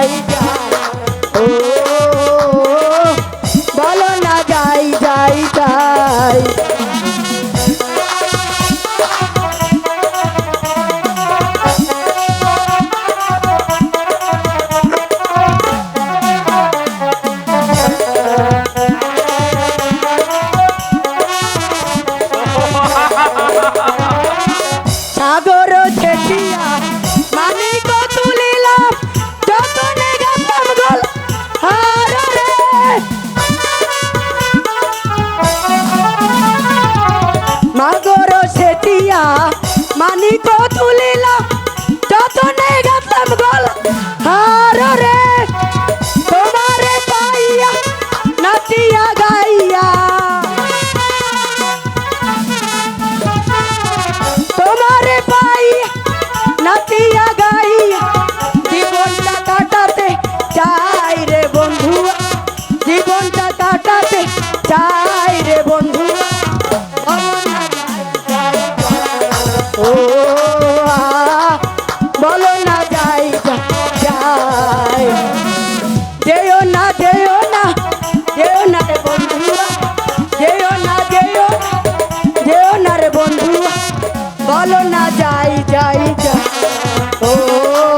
যাই মানিক তুলিলাম বলো না যাই যাই যাই। ও